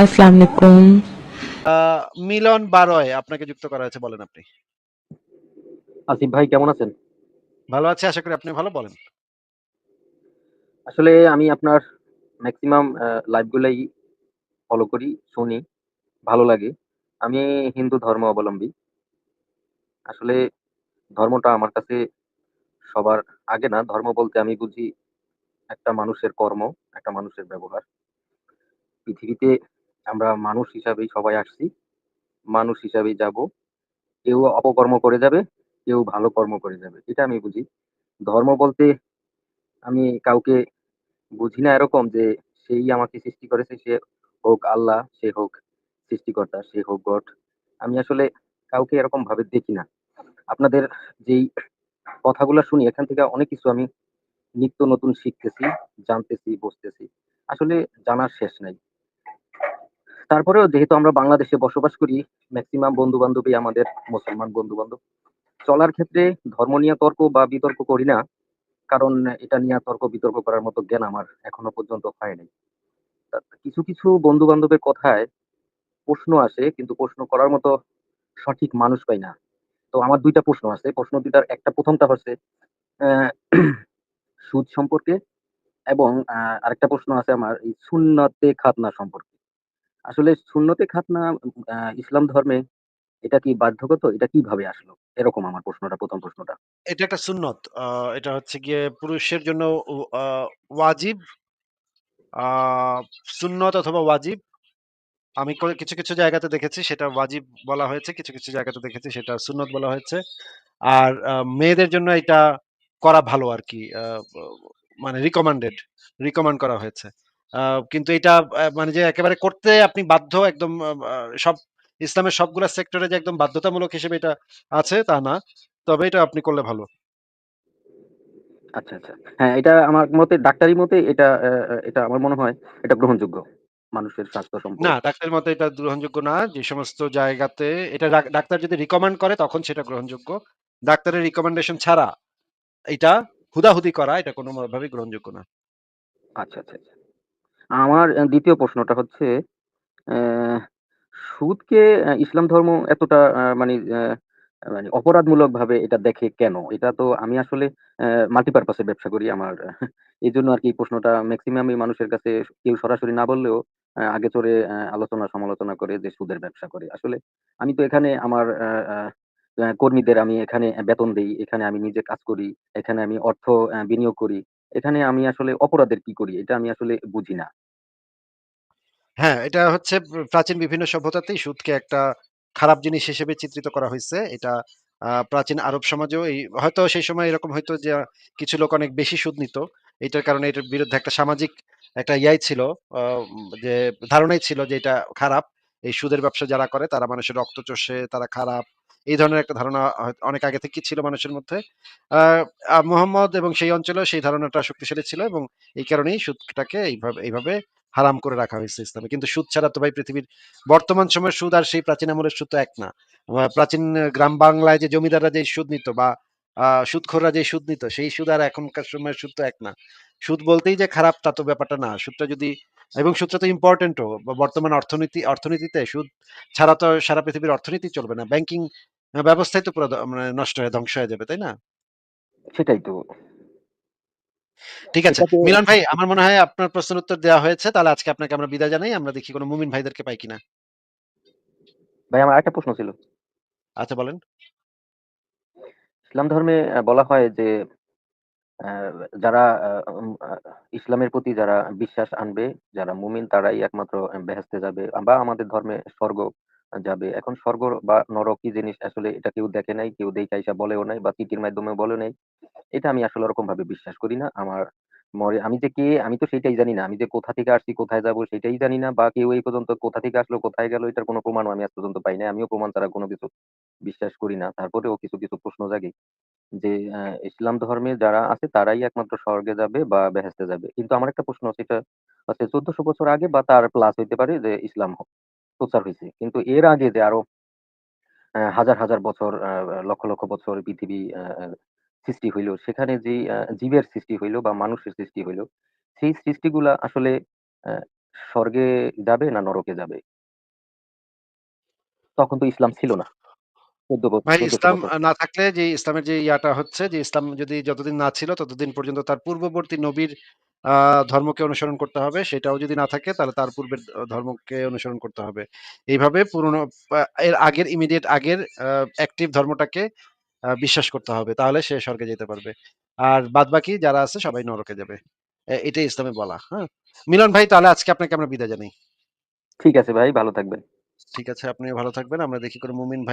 আসসালামু আলাইকুম। মিলন বারয় আপনাকে যুক্ত করা হয়েছে বলেন আপনি। আসিফ ভাই কেমন আছেন? ভালো আছি। আশা করি আপনি ভালো। বলেন। আসলে আমি আপনার মেক্সিমাম আ লাইভ গুলাই ফলো করি, শুনি, ভালো লাগে। আমি হিন্দু ধর্ম অবলম্বী। আসলে ধর্মটা আমার কাছে সবার আগে না। ধর্ম বলতে আমি বুঝি একটা মানুষের কর্ম, একটা মানুষের ব্যবহার। পৃথিবীতে আমরা মানুষ হিসাবেই সবাই আসছি। মানুষ হিসাবেই যাব। কেউ অপকর্ম করে যাবে, কেউ ভালো কর্ম করে যাবে। এটা আমি বুঝি। ধর্ম বলতে আমি কাউকে বুঝি না এরকম যে সেই আমাকে সৃষ্টি করেছে, সে হোক আল্লাহ, সে হোক সৃষ্টিকর্তা, সে হোক গড। আমি আসলে কাউকে এরকম ভাবে দেখি না। আপনাদের যেই কথাগুলা শুনি এখান থেকে অনেক কিছু আমি নিত্য নতুন শিখতেছি, জানতেছি, বুঝতেছি। আসলে জানার শেষ নাই। তারপরেও যেহেতু আমরা বাংলাদেশে বসবাস করি, ম্যাক্সিমাম বন্ধু-বান্ধবই আমাদের মুসলমান বন্ধু-বান্ধব। চলার ক্ষেত্রে ধর্ম নিয়ে তর্ক বা বিতর্ক করি না। কারণ এটা নিয়ে তর্ক-বিতর্ক করার মতো জ্ঞান আমার এখনও পর্যন্ত হয় নাই। কিছু, কিছু বন্ধু-বান্ধবের কথায় প্রশ্ন আসে কিন্তু প্রশ্ন করার মতো সঠিক মানুষ পাই না। তো আমার দুইটা প্রশ্ন আছে। প্রশ্ন ২ টার একটা প্রথমটা হচ্ছে সুদ সম্পর্কে এবং আরেকটা প্রশ্ন আছে আমার এই সুন্নতে খাতনা সম্পর্কে। আসলে সুন্নতে খাতনা ইসলাম ধর্মে এটা কি বাধ্যগত? এটা কীভাবে আসলো? এরকম আমার প্রশ্নটা ১ম প্রশ্নটা। এটা একটা সুন্নত। এটা হচ্ছে গিয়ে পুরুষের জন্য ওয়াজিব আ সুন্নত অথবা ওয়াজিব। আমি কিছু, কিছু জায়গাতে দেখেছি সেটা ওয়াজিব বলা হয়েছে। কিছু, কিছু জায়গাতে দেখেছি সেটা সুন্নত বলা হয়েছে। আর মেয়েদের জন্য এটা করা ভালো আরকি। আ ব মানে রিকমান্ডেড, রিকমান্ড করা হয়েছে। কিন্তু এটা মানে যে একেবারে করতে আপনি বাধ্য একদম সব ইসলামের সবগুলা সেক্টরে যে একদম বাধ্যতামূলক হিসেবে এটা আছে তা না। তবে এটা আপনি করলে ভালো। আচ্ছা, আচ্ছা। হ্যাঁ, এটা আমার মতে ডাক্তারি মতে এটা এটা আমার মনে হয় এটা গ্রহণযোগ্য। মানুষের স্বাস্থ্য না, ডাক্তারের মতে এটা গ্রহণযোগ্য না। যে সমস্ত জায়গাতে এটা ডাক্তার যদি রিকমান্ড করে তখন সেটা গ্রহণযোগ্য। ডাক্তারের রিকমেন্ডেশন ছাড়া এটা হুদাহুদি করা এটা কোনভাবেই গ্রহণযোগ্য না। আচ্ছা, আচ্ছা, আচ্ছা। আমার দ্বিতীয় প্রশ্নটা হচ্ছে সুদকে ইসলাম ধর্ম এতটা মানে মানে অপরাধমূলকভাবে এটা দেখে কেন? এটা তো আমি আসলে মাল্টিপারপাস ব্যবসা করি। আমার এই জন্য আরকি এই প্রশ্নটা মেক্সিমামই মানুষের কাছে কেউ সরাসরি না বললেও আগে চড়ে আলোচনা সমালোচনা করে যে সুদের ব্যবসা করে। আসলে আমি তো এখানে আমার কর্মীদের আমি এখানে বেতন দিই এখানে আমি নিজে কাজ করি, এখানে আমি অর্থ বিনিয়োগ করি। এখানে আমি আসলে অপরাধের কি করি? এটা আমি আসলে বুঝি না। হ্যাঁ, এটা হচ্ছে প্রাচীন বিভিন্ন সভ্যতাতেই সুদকে একটা খারাপ জিনিস হিসেবে চিত্রিত করা হয়েছে এটা প্রাচীন আরব সমাজেও এই হয়তো সেই সময় এরকম হয়তো যে কিছু লোক অনেক বেশি সুদ নিত। এটার কারণে এটার বিরুদ্ধে একটা সামাজিক একটা ইয়াই ছিল যে ধারণাই ছিল যে এটা খারাপ। এই সুদের ব্যবসা যারা করে তারা মানুষের রক্ত চষে, তারা খারাপ। এই ধরনের একটা ধারণা অনেক আগে থেকেই ছিল মানুষের মধ্যে। মুহাম্মদ এবং সেই অঞ্চলে সেই ধারণাটা শক্তিশালী ছিল এবং এই কারণেই সুদটাকে এইভাবে এইভাবে হারাম করে রাখা হয়েছে ইসলামে। কিন্তু সুদ ছাড়া তো ভাই পৃথিবীর বর্তমান সময়ের সুদ আর সেই প্রাচীন আমলের সুদ তো এক না। প্রাচীন গ্রাম বাংলায় যে জমিদাররা যে সুদ নিত বা সুদখোররা যে সুদ নিত সেই সুদ আর এখনকার সময়ের সুদ তো এক না। সুদ বলতেই যে খারাপ তা তো ব্যাপারটা না। সুদটা যদি এবং সুদটা তো ইম্পোর্টেন্টও। বর্তমান অর্থনীতি অর্থনীতিতে সুদ ছাড়া তো সারা পৃথিবীর অর্থনীতি চলবে না। ব্যাংকিং ব্যবস্থাই তো পুরা মানে নষ্ট হয়ে ধ্বংস হয়ে যাবে, তাই না? সেটাই তো। ঠিক আছে। মিলন ভাই আমার মনে হয় আপনার প্রশ্নের উত্তর দেওয়া হয়েছে। তাহলে আজকে আপনাকে আমরা বিদায় জানাই। আমরা দেখি কোন মুমিন ভাইদেরকে পাই কিনা। ভাই আমার আরেকটা প্রশ্ন ছিল। আচ্ছা বলেন। ইসলাম ধর্মে বলা হয় যে যারা ইসলামের প্রতি যারা বিশ্বাস আনবে, যারা মুমিন তারাই একমাত্র এ বেহেশতে যাবে বা আমাদের ধর্মে স্বর্গ যাবে। এখন স্বর্গ বা নরক কি জিনিস আসলে এটা কেউ দেখে নাই, কেউ আইসা বলেও নাই বা চিঠির মাধ্যমেও বলে নাই। এটা আমি আসলে ওরকম ভাবে বিশ্বাস করি না। আমার মরে আমি যে কে আমি তো সেটাই জানি না। আমি যে কোথা থেকে আসছি, কোথায় যাব সেটাই জানি না বা কেউ এই পর্যন্ত কোথা থেকে আসলো, কোথায় গেল এটার কোনো প্রমাণও আমি আজ পর্যন্ত পাই না আমিও প্রমাণ ছাড়া কোনো কিছু বিশ্বাস করি না। তারপরেও কিছু, কিছু প্রশ্ন জাগে যে অ্যা ইসলাম ধর্মে যারা আছে তারাই একমাত্র স্বর্গে যাবে বা বেহেশতে যাবে। কিন্তু আমার একটা প্রশ্ন সেটা হচ্ছে চোদ্দশো বছর আগে বা তার প্লাস হইতে পারে যে ইসলাম প্রচার হয়েছে কিন্তু এর আগে যে আরও অ্যা হাজার, হাজার বছর আ লক্ষ, লক্ষ বছর পৃথিবী আ আ সৃষ্টি হইল। সেখানে আ জীবের সৃষ্টি হইল বা মানুষের সৃষ্টি হইল, সেই সৃষ্টিগুলা আসলে স্বর্গে যাবে না নরকে যাবে? তখন তো ইসলাম ছিল না। ভাই ইসলাম না থাকলে যে ইসলামের যে ইয়াটা হচ্ছে যে ইসলাম যদি যতদিন না ছিল ততদিন পর্যন্ত তার পূর্ববর্তী নবীর ধর্মকে অনুসরণ করতে হবে। সেটাও যদি না থাকে তাহলে তার পূর্বের ধর্মকে অনুসরণ করতে হবে। এইভাবে পুরনো এর আগের ইমিডিয়েট আগের অ্যাক্টিভ ধর্মটাকে বিশ্বাস করতে হবে। তাহলে সে স্বর্গে যেতে পারবে। আর বাদ বাকি যারা আছে সবাই নরকে যাবে। এটাই ইসলামে বলা, হ্যাঁ? মিলন ভাই তাহলে আজকে আপনাকে আমরা বিদায় জানাই। ঠিক আছে ভাই, ভালো থাকবেন। ঠিক আছে, আপনিও ভালো থাকবেন। আমরা দেখি করে মুমিন ভাই